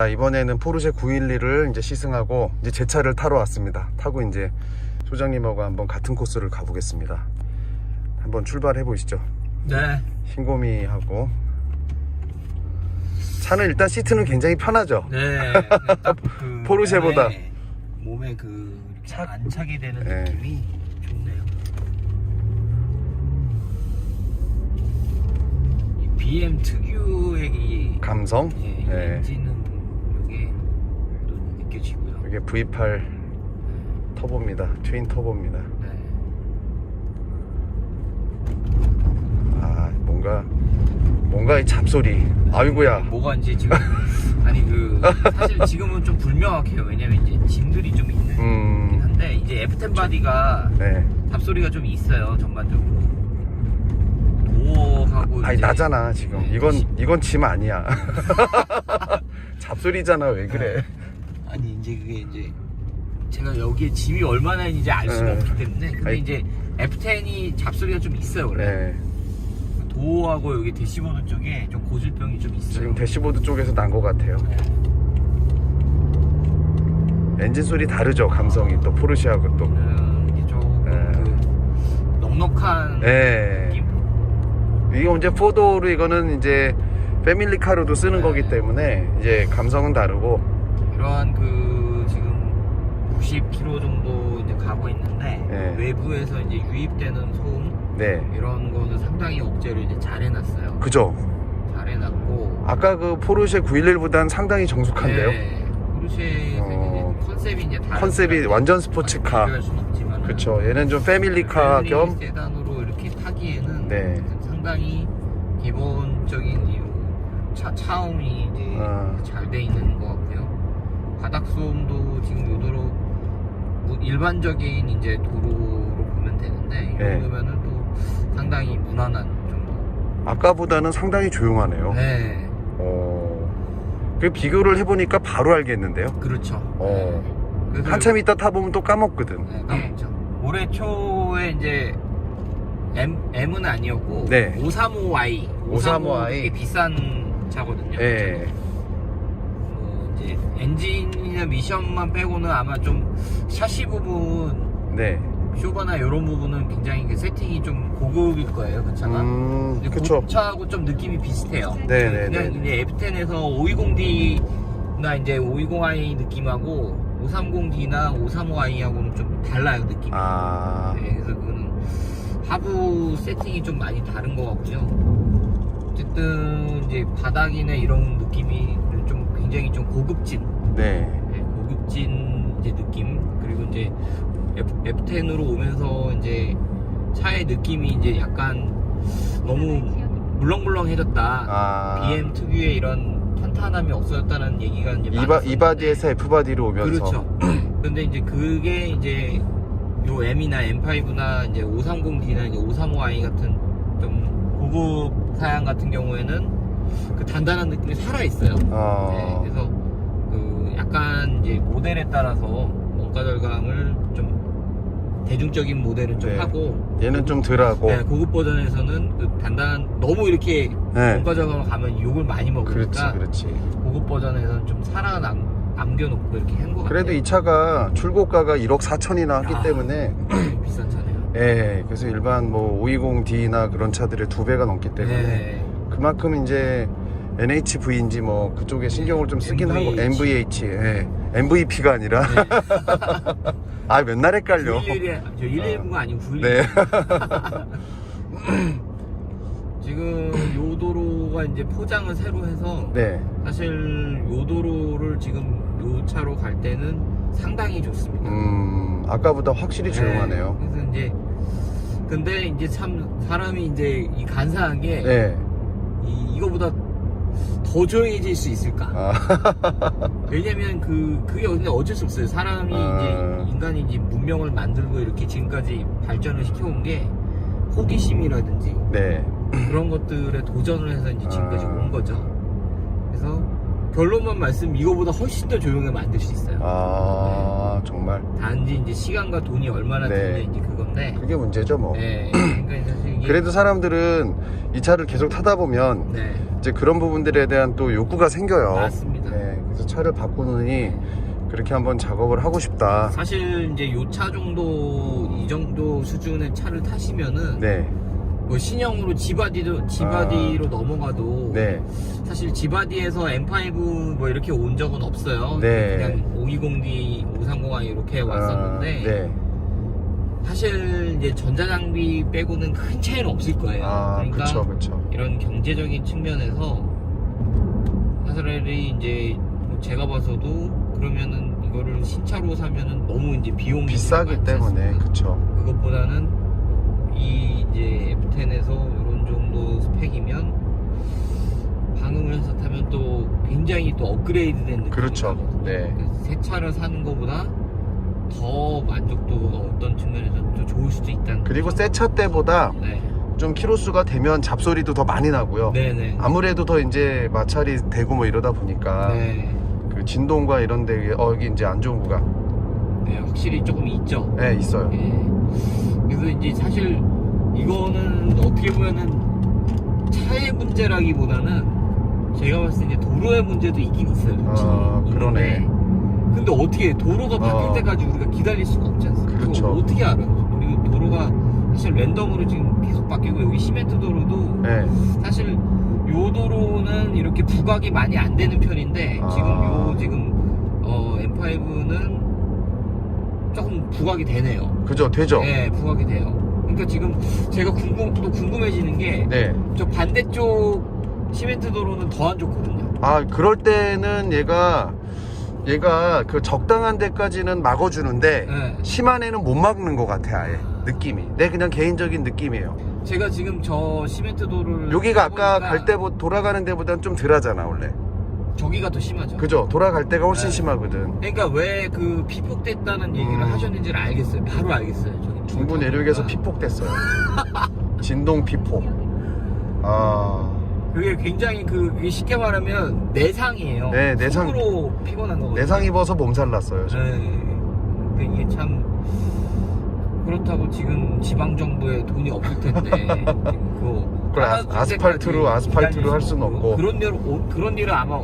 자, 이번에는 포르쉐 911을 이제 시승하고 이제 제 차를 타러 왔습니다. 타고 이제 소장님하고 한번 같은 코스를 가보겠습니다. 한번 출발해 보시죠. 네. 신고미하고 차는 일단 시트는 굉장히 편하죠. 네. 딱그 포르쉐보다. 몸에, 몸에 그 착- 안착이 되는 네. 느낌이 좋네요. 이 BM 특유의 이 감성. 예, 이 네. 엔진은 느껴지고요. 이게 V8 터보입니다. 트윈 터보입니다. 네. 아 뭔가 뭔가 이 잡소리. 아이고야. 뭐가 이제 지금 아니 그 사실 지금은 좀 불명확해요. 왜냐면 이제 짐들이 좀 있는 음. 한데 이제 F10 바디가 네. 잡소리가 좀 있어요 전반적으로 도어하고 아니 이제 나잖아 지금. 네, 이건 시- 이건 짐 아니야. 잡소리잖아 왜 그래? 아니 이제 그게 이제 제가 여기에 짐이 얼마나 있는지 알 수가 네. 없기 때문에 근데 아니- 이제 F10이 잡소리가 좀 있어요 원래 네. 도어하고 여기 대시보드 쪽에 좀 고질병이 좀 있어요 지금 대시보드 쪽에서 난 것 같아요. 네. 엔진 소리 다르죠 감성이 또 포르쉐하고 또. 음, 이게 조금 네. 그 넉넉한 네. 느낌 이거 이제 포도로 이거는 이제 패밀리카로도 쓰는 네. 거기 때문에 이제 감성은 다르고. 이러한 그 지금 90km 정도 이제 가고 있는데 네. 외부에서 이제 유입되는 소음 네. 이런 거는 상당히 억제를 이제 잘 해놨어요. 그죠. 잘 해놨고. 아까 그 포르쉐 911보다는 상당히 정숙한데요. 네. 포르쉐 어. 컨셉이 이제 다 컨셉이 완전 스포츠카. 비교할 순 없지만. 그쵸. 얘는 좀 패밀리카 겸. 세단으로 이렇게 타기에는 네. 상당히 기본적인 이 차, 차음이 이제 어. 잘돼 있는 것 같고요. 바닥 소음도 지금 요 도로 뭐 일반적인 이제 도로로 보면 되는데 이 네. 정도면은 또 상당히 무난한 정도. 아까보다는 상당히 조용하네요. 네, 어. 그 비교를 해보니까 바로 알겠는데요. 그렇죠. 어. 네. 한참 있다 타보면 또 까먹거든. 네, 까먹죠. 올해 초에 이제 M, M은 아니었고 네. 535i 535i. 되게 비싼 차거든요. 예. 뭐 이제 엔진이나 미션만 빼고는 아마 좀 샤시 부분 네. 쇼바나 이런 부분은 굉장히 그 세팅이 좀 고급일 거예요 그 차가 음, 근데 그쵸. 그 차하고 좀 느낌이 비슷해요 네, 네, 그냥 네. 이제 F10에서 520D나 이제 520i 느낌하고 530D나 535i하고는 좀 달라요 느낌이 아. 네, 그래서 그거는 하부 세팅이 좀 많이 다른 것 같고요. 어쨌든 이제 바닥이나 이런 느낌이 좀 굉장히 좀 고급진, 네. 네, 고급진 이제 느낌 그리고 이제 F, F10으로 오면서 이제 차의 느낌이 이제 약간 너무 물렁물렁해졌다. 아. BM 특유의 이런 탄탄함이 없어졌다는 얘기가 이제 이바, 많았었는데 이바디에서 F바디로 오면서. 그렇죠. 근데 이제 그게 이제 요 M이나 M5나 이제 530D나 이제 535i 같은 좀 고급 사양 같은 경우에는 그 단단한 느낌이 살아 있어요. 네, 어. 그래서 그 약간 이제 모델에 따라서 원가 절감을 좀 대중적인 모델은 좀 네. 하고 얘는 좀 덜하고. 네, 고급 버전에서는 그 단단한 너무 이렇게 네. 원가 절감을 가면 욕을 많이 그렇지, 먹으니까 그렇지. 고급 버전에서는 좀 살아 남, 남겨놓고 이렇게 한것 같아요. 그래도 이 차가 출고가가 1억 4천이나 하기 야. 때문에 비싼 차네요. 예, 그래서 일반 뭐 520D나 그런 차들의 두 배가 넘기 때문에 네. 그만큼 이제 NHV인지 뭐 그쪽에 신경을 좀 쓰긴 하고 MVH. 예. MVP가 아니라 네. 아 맨날 헷갈려. 911이 저 119가 아니고 911. 네. 지금 요 도로가 이제 포장을 새로 해서 네. 사실 요 도로를 지금 요 차로 갈 때는 상당히 좋습니다. 음, 아까보다 확실히 조용하네요. 네, 그래서 이제 근데 이제 참 사람이 이제 이 간사한 게 네. 이, 이거보다 더 조용해질 수 있을까? 아, 왜냐면 그 그게 근데 어쩔 수 없어요. 사람이 아. 이제 인간이 이제 문명을 만들고 이렇게 지금까지 발전을 시켜온 게 호기심이라든지 네. 그런 것들에 도전을 해서 이제 지금까지 아. 온 거죠. 그래서 결론만 말씀 이거보다 훨씬 더 조용하게 만들 수 있어요. 아, 정말 단지 이제 시간과 돈이 얼마나 네. 이제 그건데. 그게 문제죠, 뭐. 네. 그러니까 사실 이게 그래도 사람들은 이 차를 계속 타다 보면 네. 이제 그런 부분들에 대한 또 욕구가 생겨요. 맞습니다. 네. 그래서 차를 바꾸느니 그렇게 한번 작업을 하고 싶다. 사실 이제 요 차 정도 이 정도 수준의 차를 타시면은 네, 뭐 신형으로 지바디도 지바디로 넘어가도 네, 사실 지바디에서 M5 뭐 이렇게 온 적은 없어요. 네. 그냥 520D, 530i 이렇게 왔었는데 아, 네. 사실 이제 전자장비 빼고는 큰 차이는 없을 거예요. 아, 그러니까 그쵸, 그쵸. 이런 경제적인 측면에서 하스렐이 이제 뭐 제가 봐서도 그러면은 이거를 신차로 사면은 너무 이제 비용이 비싸기 때문에? 그쵸. 그것보다는 이 이제 F10에서 이런 정도 스펙이면 방음을 해서 타면 또 굉장히 또 업그레이드된 느낌이 그렇죠. 네. 새 차를 사는 것보다 더 만족도가 어떤 측면에서 또 좋을 수도 있다는 그리고 거죠. 새 차 때보다 네. 좀 키로수가 되면 잡소리도 더 많이 나고요. 네네. 아무래도 더 이제 마찰이 되고 뭐 이러다 보니까 네. 그 진동과 이런 데 어, 여기 이제 안 좋은 구간 네, 확실히 조금 있죠. 네, 있어요. 예. 그래서 이제 사실 이거는 어떻게 보면은 차의 문제라기보다는 제가 봤을 때 이제 도로의 문제도 있긴 있어요. 아, 그러네. 근데 어떻게 도로가 바뀔 어. 때까지 우리가 기다릴 수가 없지 않습니까? 그렇죠. 그걸 어떻게 알아요? 그리고 도로가 사실 랜덤으로 지금 계속 바뀌고 여기 시멘트 도로도 네. 사실 요 도로는 이렇게 부각이 많이 안 되는 편인데 아. 지금 요 지금 어 M5는 조금 부각이 되네요. 그죠, 되죠? 네, 부각이 돼요. 그러니까 지금 제가 궁금 또 궁금해지는 게 저 네. 반대쪽 시멘트 도로는 더 안 좋거든요. 아, 그럴 때는 얘가 얘가 그 적당한 데까지는 막아주는데 네. 심한 애는 못 막는 것 같아, 아예. 느낌이. 내 그냥 개인적인 느낌이에요. 제가 지금 저 시멘트 도로를 여기가 아까 타보니까 갈 때, 돌아가는 데보다는 좀 덜하잖아, 원래. 저기가 더 심하죠. 그죠? 돌아갈 때가 훨씬 네. 심하거든. 그러니까 왜 그 피폭됐다는 얘기를 음. 하셨는지를 알겠어요. 바로 알겠어요. 저기 중부 내륙에서 아, 피폭됐어요. 진동 피폭. 아, 그게 굉장히 그 그게 쉽게 말하면 내상이에요. 네, 내상. 속으로 피곤한 거거든요. 내상 입어서 몸살 났어요. 저. 네. 근데 이게 참 그렇다고 지금 지방 정부에 돈이 없을 텐데 지금 그거 그걸 아- 아스팔트로, 아스팔트로 할수 수는 없고. 그런 일 그런 일은 아마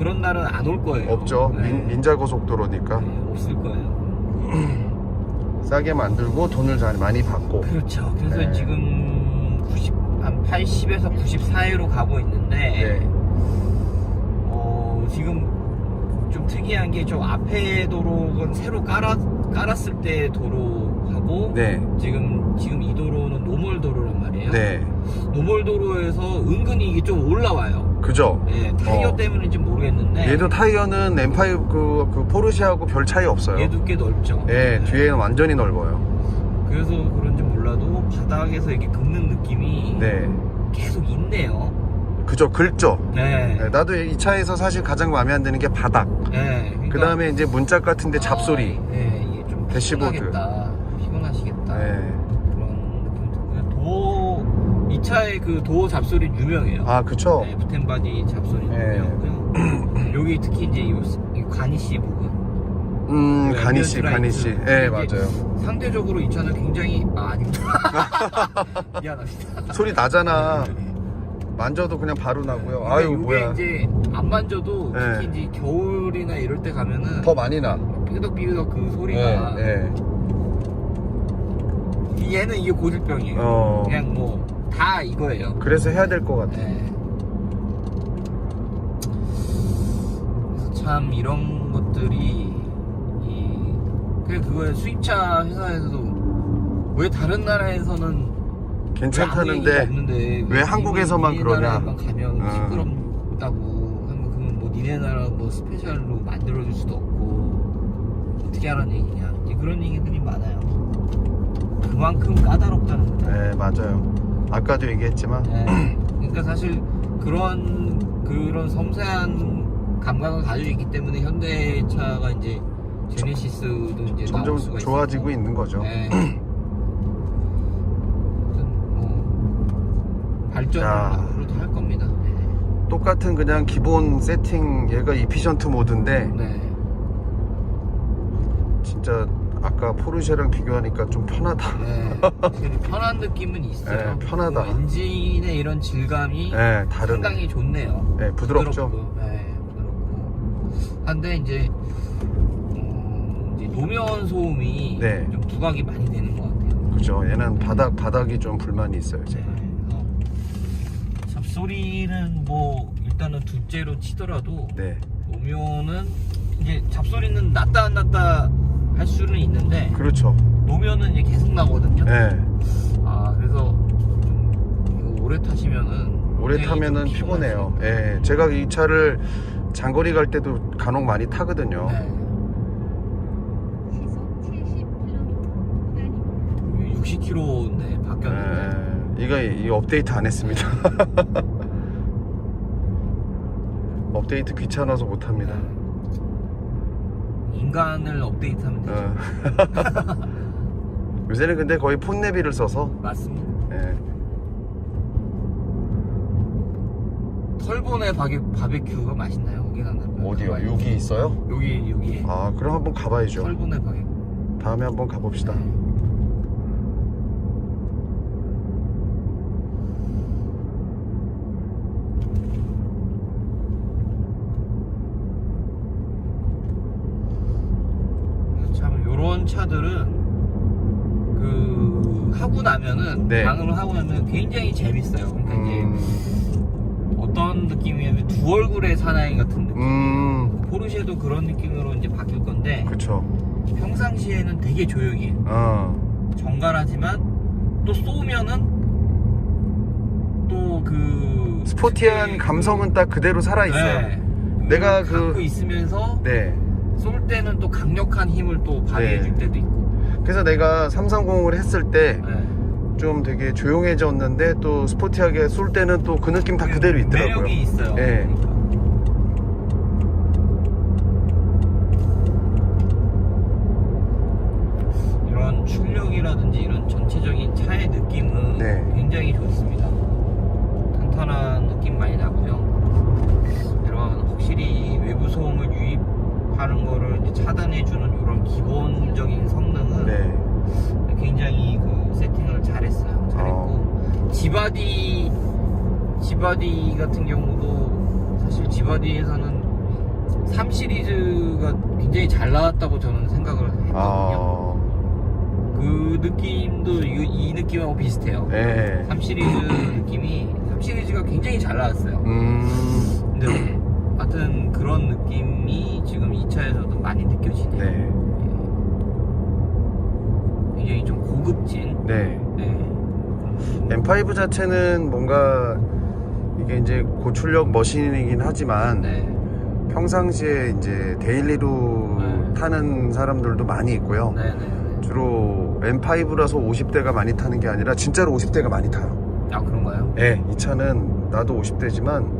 그런 날은 안 올 거예요. 없죠. 네. 민, 민자고속도로니까. 네, 없을 거예요. 싸게 만들고 돈을 잘 많이 받고. 그렇죠. 그래서 네. 지금 90, 한 80에서 90 사이로 가고 있는데 네. 어, 지금 좀 특이한 게저 앞에 도로는 새로 깔아, 깔았을 때 도로하고 네. 지금 지금 이 도로는 노멀 도로란 말이에요. 네. 노멀 도로에서 은근히 이게 좀 올라와요. 그죠? 예, 타이어 어. 때문인지 모르겠는데 얘도 타이어는 M5 그, 그 포르쉐하고 별 차이 없어요. 얘도 꽤 넓죠. 예, 네. 뒤에는 완전히 넓어요. 그래서 그런지 몰라도 바닥에서 이게 긁는 느낌이 네. 계속 있네요. 그죠? 긁죠? 네. 네, 나도 이 차에서 사실 가장 마음에 안 드는 게 바닥. 네. 그 다음에 이제 문짝 같은데 잡소리. 네, 이게 좀 대시보드. 피곤하겠다. 피곤하시겠다. 네. 이 차의 그 도어 잡소리 유명해요. 아, 그쵸? 네, F10 바디 잡소리 네. 유명하고요. 여기 특히 이제 이, 이 가니시 부분 음, 그 가니씨, 앰비언트 가니씨. 라이트. 예, 이게 맞아요. 상대적으로 이 차는 굉장히 아 아닙니다. 미안합니다. 소리 나잖아. 만져도 그냥 바로 나고요. 근데 아유, 이게 뭐야. 이제 안 만져도 네. 특히 이제 겨울이나 이럴 때 가면은 더 많이 나. 삐그덕삐그덕 그 소리가 예, 예. 얘는 이게 고질병이에요. 어. 그냥 뭐 다 이거예요. 그래서 해야 될 것 같아. 네. 그래서 참 이런 것들이 이 그래 그거에 수입차 회사에서도 왜 다른 나라에서는 왜 괜찮다는데. 없는데 왜 한국에서만 그러냐? 가면 어. 시끄럽다고 하면 그러면 뭐 니네 나라 뭐 스페셜로 만들어줄 수도 없고 어떻게 하라는 얘기냐 이제 그런 얘기들이 많아요. 그만큼 까다롭다는 거죠. 네, 맞아요. 아까도 얘기했지만. 네. 그러니까 사실 그런 그런 섬세한 감각을 가지고 있기 때문에 현대차가 이제 제네시스도 이제 점점 좋아지고 있었고. 있는 거죠. 네. 뭐. 앞으로도 할 겁니다. 네. 똑같은 그냥 기본 세팅 얘가 이피션트 모드인데 네. 진짜 아까 포르쉐랑 비교하니까 좀 편하다. 네. 확실히 편한 느낌은 있어요. 네, 편하다. 그리고 엔진의 이런 질감이 네, 다른. 상당히 좋네요. 네, 부드럽죠. 부드럽고, 네, 부드럽고. 한데 이제, 어, 이제 노면 소음이 네. 좀 부각이 많이 되는 것 같아요. 그죠. 얘는 바닥 바닥이 좀 불만이 있어요. 제가. 어. 잡소리는 뭐 일단은 둘째로 치더라도 네. 노면은 이제 잡소리는 났다 안 났다 할 수는 있는데 그렇죠. 노면은 이제 계속 나거든요. 네. 아 그래서 좀 이거 오래 타시면은 오래 굉장히 타면은 좀 피곤해요. 예. 제가 이 차를 장거리 갈 때도 간혹 많이 타거든요. 거예요. 시속 70km 구간입니다. 네. 60km인데 바뀌었는데 예. 이거 이 업데이트 안 했습니다. 업데이트 귀찮아서 못 합니다. 인간을 업데이트하면 되죠. 어. 요새는 근데 거의 폰내비를 써서 맞습니다. 예. 털보네 바비, 바베큐가 맛있나요? 거기 간다면 어디요? 여기 있어요? 여기 여기 아 그럼 한번 가봐야죠. 털보네 바베큐. 다음에 한번 가봅시다. 참 차들은 그 하고 나면은 네. 방을 하고 나면 굉장히 재밌어요. 그러니까 이제 음, 어떤 느낌이냐면 두 얼굴의 사나이 같은 느낌. 음, 포르쉐도 그런 느낌으로 이제 바뀔 건데 그쵸. 평상시에는 되게 조용히 해요. 어, 정갈하지만 또 쏘면은 또그 스포티한 감성은 딱 그대로 살아 있어요. 네. 내가 그걸 그- 갖고 있으면서 네. 쏠 때는 또 강력한 힘을 또 발휘해 줄 네. 때도 있고. 그래서 내가 330을 했을 때 네. 좀 되게 조용해졌는데 또 스포티하게 쏠 때는 또 그 느낌 다 그대로 있더라고요. 매력이 있어요. 네. 그러니까. 이런 출력이라든지 이런 전체적인 차의 느낌은 네. 굉장히 좋습니다. 탄탄한 느낌 많이 나고요. 이런 확실히 외부 소음을 유입하는 거를 이제 차단해주는 이런 기본적인 성능은 네. 굉장히 그 세팅을 잘했어요. 잘했고 지바디 지바디 같은 경우도 사실 지바디에서는 3 시리즈가 굉장히 잘 나왔다고 저는 생각을 했거든요. 아, 그 느낌도 이, 이 느낌하고 비슷해요. 네. 3 시리즈 느낌이 3 시리즈가 굉장히 잘 나왔어요. 음, 근데 하여튼 그런 느낌이 지금 이 차에서도 많이 느껴지네요. 네. 굉장히 좀 고급진. 네. 네. M5 자체는 뭔가 이게 이제 고출력 머신이긴 하지만 네. 평상시에 이제 데일리로 네. 타는 사람들도 많이 있고요. 네네. 주로 M5라서 50대가 많이 타는 게 아니라 진짜로 50대가 많이 타요. 아 그런가요? 네, 이 차는 나도 50대지만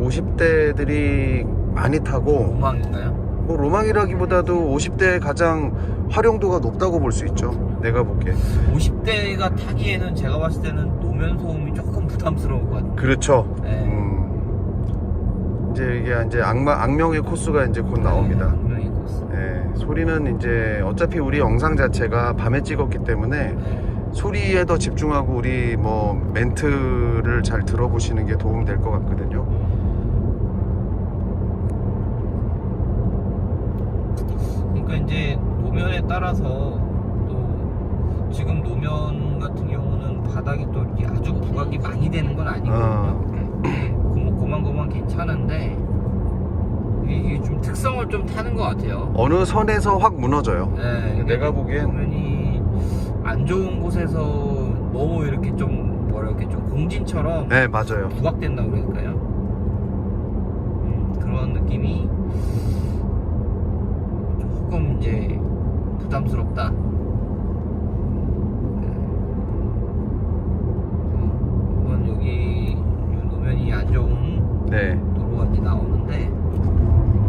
50대들이 많이 타고 로망인가요? 뭐 로망이라기보다도 50대의 가장 활용도가 높다고 볼 수 있죠. 내가 보기에. 50대가 타기에는 제가 봤을 때는 노면 소음이 조금 부담스러울 것 같아요. 그렇죠. 네. 음, 이제 이게 이제 악마, 악명의 코스가 이제 곧 나옵니다. 분명히 코스. 네, 소리는 이제 어차피 우리 영상 자체가 밤에 찍었기 때문에 네. 소리에 더 집중하고 우리 뭐 멘트를 잘 들어보시는 게 도움 될 것 같거든요. 그러니까 이제 노면에 따라서 또 지금 노면 같은 경우는 바닥이 또 이렇게 아주 부각이 많이 되는 건 아니거든요. 고만 고만 고만 괜찮은데 이게 좀 특성을 좀 타는 것 같아요. 어느 선에서 확 무너져요. 네, 내가 보기엔 노면이 안 좋은 곳에서 너무 이렇게 좀 뭐라 이렇게 좀 공진처럼 네, 맞아요. 부각된다 그러니까요. 음, 그런 느낌이 조금 이제 부담스럽다. 네. 어, 여기 노면이 안 좋은 네. 도로가 이제 나오는데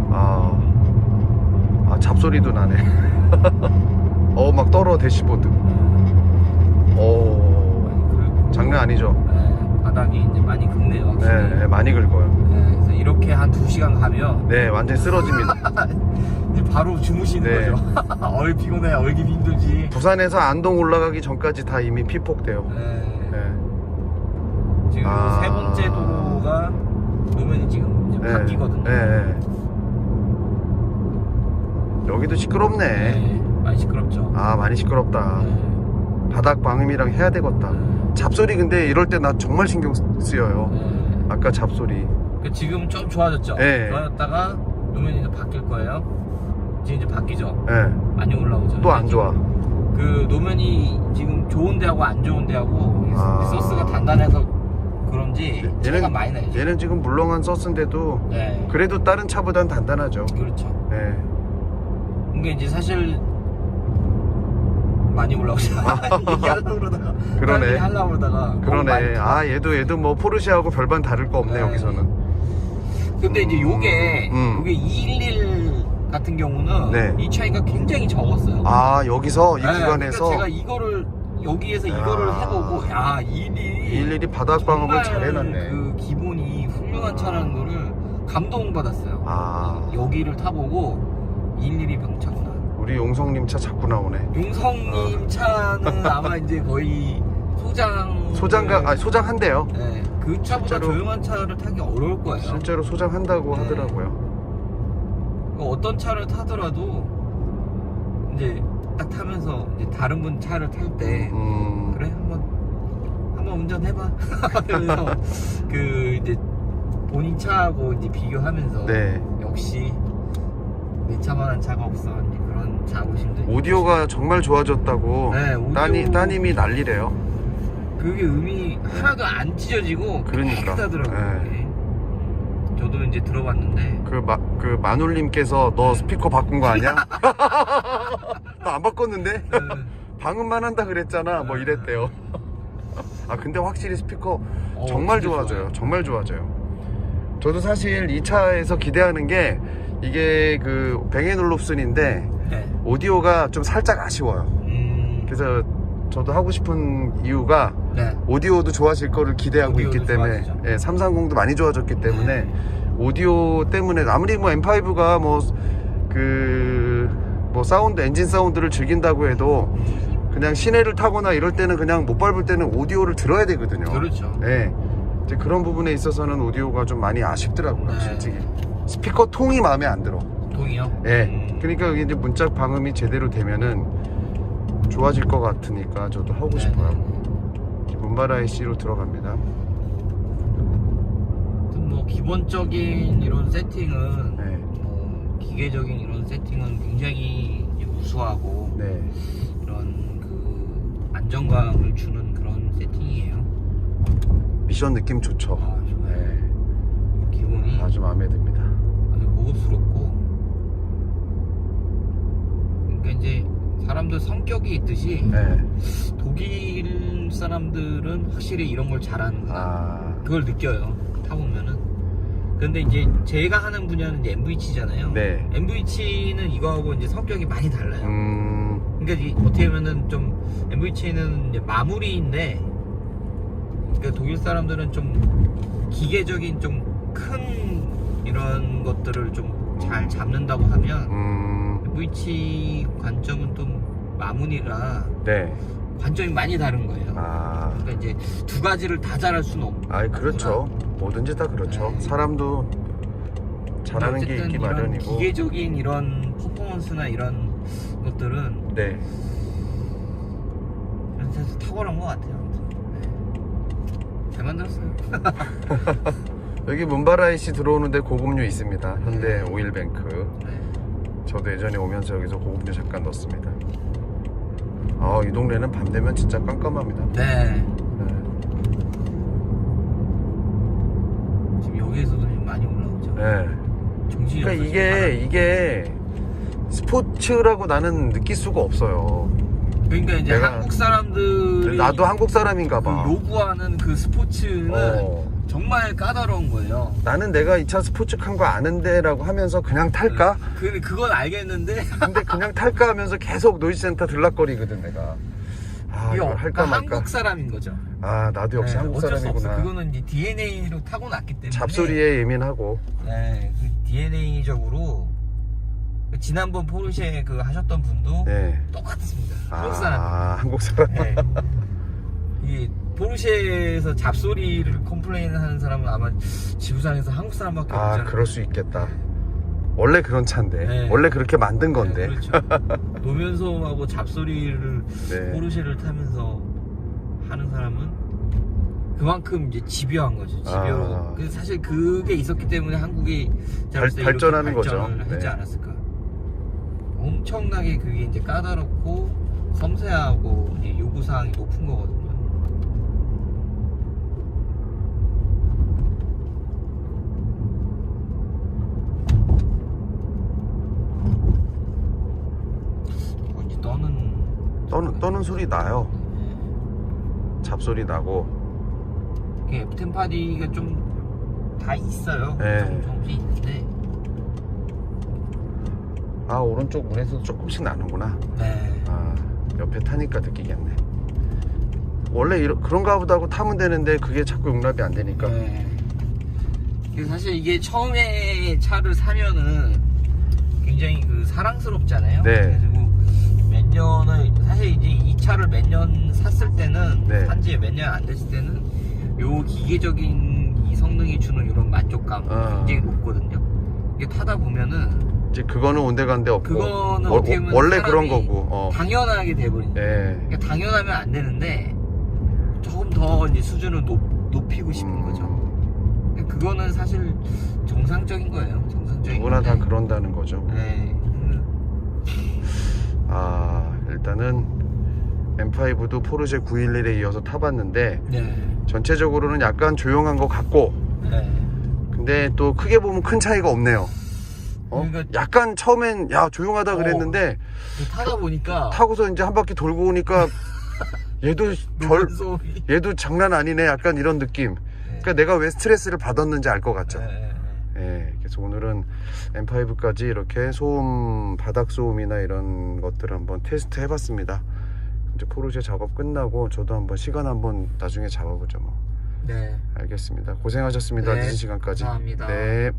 아, 아 잡소리도 나네. 어, 막 떨어 대시보드. 오, 긁고 장난 아니죠? 네, 바닥이 이제 많이 긁네요. 확실히. 네, 네, 많이 긁어요. 네, 이렇게 한 2시간 가면 네, 완전히 쓰러집니다. 이제 바로 주무시는 네. 거죠. 얼 피곤해, 얼기 힘들지. 부산에서 안동 올라가기 전까지 다 이미 피폭돼요. 네. 네. 지금 아. 세 번째 도로가 노면이 지금 이제 네. 바뀌거든요. 네, 네. 여기도 시끄럽네. 네, 많이 시끄럽죠. 아 많이 시끄럽다. 네. 바닥 방음이랑 해야 되겠다. 잡소리 근데 이럴 때 나 정말 신경 쓰여요. 네. 아까 잡소리. 그 지금 좀 좋아졌죠. 네. 좋아졌다가 노면이 이제 바뀔 거예요. 지금 이제 바뀌죠. 예. 많이 올라오죠. 또 안 좋아. 그 노면이 지금 좋은 데하고 안 좋은 데하고 이 아. 소스가 단단해서 그런지 얘는- 차이가 많이 나요. 지금. 얘는 지금 물렁한 서스인데도 네. 그래도 다른 차보단 단단하죠. 그렇죠. 예. 이게 이제 사실 많이. 얘기하려고 그러다가 그러네. 하려고 그러다가 너무 그러네. 아 얘도 얘도 뭐 포르쉐하고 별반 다를 거 없네 네. 여기서는. 근데 이제 요게 음. 요게 211 같은 경우는 네. 이 차이가 굉장히 적었어요. 아 여기서 이 네, 구간에서 그러니까 제가 이거를 여기에서 야. 이거를 해보고 야 211이 일일이 바닥 방음을 잘 해놨네. 그 기본이 훌륭한 차라는 거를 감동받았어요. 아 여기를 타보고 211이 병차구나. 우리 용성님 차 자꾸 나오네. 용성님 차는 아마 이제 거의 소장 소장가 아 소장 한대요. 네, 그 차보다 실제로- 조용한 차를 타기 어려울 거예요. 실제로 소장한다고 네. 하더라고요. 그 어떤 차를 타더라도 이제 딱 타면서 이제 다른 분 차를 탈 때 음, 그래 한번 한번 운전해봐 그 이제 본인 차하고 이제 비교하면서 네. 역시 내 차만한 차가 없어 이제 그런 돼요. 오디오가 정말 좋아졌다고 네, 오디오- 따니, 따님이 난리래요. 그게 음이 하나도 안 찢어지고 그러니까. 깨끗하더라고요. 네. 저도 이제 들어봤는데 그, 마, 그 마눌님께서 너 스피커 바꾼 거 아니야? 나 안 바꿨는데? 네. 방음만 한다 그랬잖아. 뭐 이랬대요. 아 근데 확실히 스피커 어, 정말 진짜 좋아져요. 좋아요. 정말 좋아져요. 저도 사실 이 차에서 기대하는 게 이게 그 뱅앤올롭슨인데 네. 오디오가 좀 살짝 아쉬워요. 음, 그래서 저도 하고 싶은 이유가 네. 오디오도 좋아질 거를 기대하고 있기 때문에 좋아지죠. 예, 330도 많이 좋아졌기 때문에 네. 오디오 때문에 아무리 뭐 M5가 뭐그 뭐 사운드 엔진 사운드를 즐긴다고 해도 그냥 시내를 타거나 이럴 때는 그냥 못 밟을 때는 오디오를 들어야 되거든요. 그렇죠. 예. 이제 그런 부분에 있어서는 오디오가 좀 많이 아쉽더라고요, 네. 솔직히. 스피커 통이 마음에 안 들어. 동이요? 예. 음. 그러니까 이게 이제 문짝 방음이 제대로 되면은 좋아질 것 같으니까 저도 하고 네, 싶어요. 네, 문바라이 씨로 들어갑니다. 네. 뭐 기본적인 이런 세팅은 네. 뭐 기계적인 이런 세팅은 굉장히 우수하고 네. 이런 그 안정감을 주는 그런 세팅이에요. 미션 느낌 좋죠. 아. 네. 기본이 아주 마음에 듭니다. 아주 고급스럽고 그러니까 이제 사람들 성격이 있듯이 네. 독일 사람들은 확실히 이런 걸 잘하는구나 아. 그걸 느껴요 타보면은 근데 이제 제가 하는 분야는 이제 MV치잖아요 네. MV치는 이거하고 이제 성격이 많이 달라요 음. 그러니까 이- 어떻게 보면은 좀 MV치는 이제 마무리인데 그러니까 독일 사람들은 좀 기계적인 좀 큰 이런 것들을 좀 잘 잡는다고 하면 음. MV치 관점은 좀 마무리라 네. 관점이 많이 다른 거예요. 아. 그러니까 이제 두 가지를 다 잘할 수는 없. 아이 그렇죠. 뭐든지 다 그렇죠. 네. 사람도 잘하는 게 있기 이런 마련이고. 기계적인 이런 퍼포먼스나 이런 것들은 네. 그래서 탁월한 것 같아요. 네. 잘 만들었어요. 여기 문바라이 씨 들어오는데 고급류 있습니다. 현대 오일뱅크. 네. 저도 예전에 오면서 여기서 고급류 잠깐 넣었습니다. 아, 이 동네는 밤 되면 진짜 깜깜합니다. 네. 네. 지금 여기에서도 좀 많이 올라오죠. 네. 정신이 그러니까 이게. 이게 스포츠라고 나는 느낄 수가 없어요. 그러니까 이제 내가- 한국 사람들이 나도 한국 사람인가 그 봐. 요구하는 그 스포츠는 어. 정말 까다로운 거예요. 나는 내가 이 차 스포츠 칸 거 아는데라고 하면서 그냥 탈까? 그 그건 알겠는데 근데 그냥 탈까 하면서 계속 노이즈 센터 들락거리거든 내가. 아 이걸 할까 말까. 한국 사람인 거죠. 아 나도 역시 네, 한국 어쩔 수 없어. 사람이구나. 그거는 이제 DNA로 타고났기 때문에. 잡소리에 예민하고. 네, 그 DNA적으로 지난번 포르쉐 그 하셨던 분도 네. 똑같습니다. 아 한국 사람. 한국 사람. 네. 이 포르쉐에서 잡소리를 컴플레인 하는 사람은 아마 지구상에서 한국 사람밖에 아 없잖아요. 그럴 수 있겠다. 원래 그런 차인데 네. 원래 그렇게 만든 건데 네, 그렇죠. 노면소음하고 잡소리를 네. 포르쉐를 타면서 하는 사람은 그만큼 이제 집요한 거죠. 집요. 아. 그래서 사실 그게 있었기 때문에 한국이 발- 발전하는 거죠. 하지 네. 않았을까. 엄청나게 그게 이제 까다롭고 섬세하고 이제 요구 사항이 높은 거거든요. 어, 이제 떠는 떠는, 떠는 소리 나요 잡소리 나고 이게 F10 파디가 좀 다 있어요. 네. 조금 조금씩 있는데. 아 오른쪽 문에서 조금씩 나는구나 네. 아 옆에 타니까 느끼겠네 원래 이러, 그런가 보다 하고 타면 되는데 그게 자꾸 용납이 안 되니까 네. 그래서 사실 이게 처음에 차를 사면은 굉장히 그 사랑스럽잖아요. 네. 몇 년을 사실 이제 이 차를 몇 년 샀을 때는 네. 산지 몇 년 안 됐을 때는 요 기계적인 이 성능이 주는 이런 만족감 아. 굉장히 높거든요. 이게 타다 보면은 이제 그거는 온데간데 없고 그거는 워- 어떻게 보면 원래 사람이 그런 거고 어. 당연하게 돼버린. 예. 그러니까 당연하면 안 되는데 조금 더 이제 수준을 높, 높이고 싶은 음, 거죠. 그러니까 그거는 사실 정상적인 거예요. 정상적인 누구나 다 건데. 그런다는 거죠 네. 음, 아 일단은 M5도 포르쉐 911에 이어서 타봤는데 네. 전체적으로는 약간 조용한 것 같고 네. 근데 또 크게 보면 큰 차이가 없네요 어? 그러니까- 약간 처음엔 야 조용하다 어. 그랬는데 타다 보니까 타고서 이제 한 바퀴 돌고 오니까 얘도 별 소음이. 얘도 장난 아니네 약간 이런 느낌 그러니까 내가 왜 스트레스를 받았는지 알 것 같죠 네, 네, 네. 예, 그래서 오늘은 M5까지 이렇게 소음, 바닥 소음이나 이런 것들을 한번 테스트 해봤습니다. 이제 포르쉐 작업 끝나고 저도 한번 시간 한번 나중에 잡아보죠 뭐. 네. 알겠습니다. 고생하셨습니다. 네, 늦은 시간까지. 감사합니다. 네.